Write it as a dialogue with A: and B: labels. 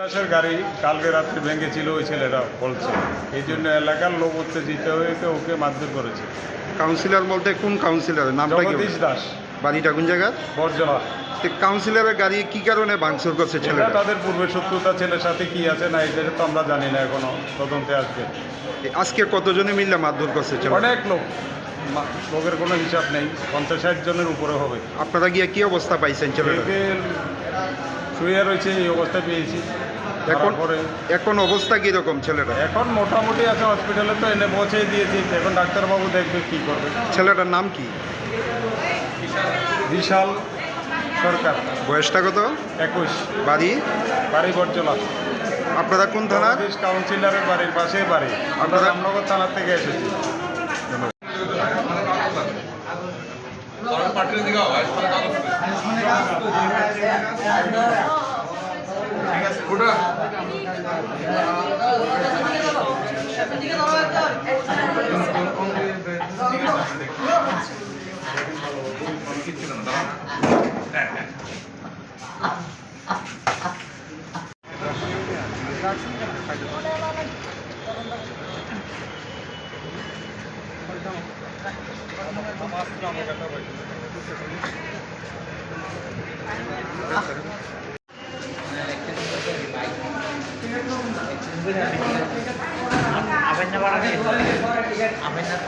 A: দাসের গাড়ি কালকে রাত্রে ভেঙেছিল ওই ছেলেরা বলছে। এই জন্য এলাকার লোক উত্তেজিত হয়ে তো ওকে মারধর করেছে।
B: কাউন্সিলর বলতে কোন কাউন্সিলর নামটা কি
A: জগদীশ দাস।
B: বাড়িটা কোন জায়গায়
A: বর্জলা।
B: কাউন্সিলরের গাড়ি কি কারণে ভাঙচুর করছে ছেলে
A: তাদের পূর্বে শত্রুতা ছেলের সাথে কি আছে না এটা তো আমরা জানি না এখনও তদন্তে আসবে।
B: আজকে কতজনে মিললে মারধর করছে
A: অনেক লোক। লোকের কোনো হিসাব নেই পঞ্চাশ ষাট জনের উপরে হবে।
B: আপনারা গিয়ে কি অবস্থা পাইছেন ছেলেটা?
A: একে শুয়ে রয়েছে এই অবস্থায় পেয়েছি।
B: এখন
A: পরে
B: এখন অবস্থা কীরকম ছেলেটা
A: এখন মোটামুটি আছে হসপিটালে তো এনে পৌঁছে দিয়েছি। এখন ডাক্তারবাবু দেখবে কি করবে।
B: ছেলেটার নাম কি?
A: বিশাল সরকার।
B: বয়সটা কত?
A: একুশ।
B: বাড়ি?
A: বাড়ি বর্জলা
B: আপনারা কোন
A: জগদীশ কাউন্সিলরের বাড়ির পাশে বাড়ি। আমরা
B: আপনারা-
A: রামনগর থানার থেকে এসেছি।
C: Apa yang nyawaran ini? Apa yang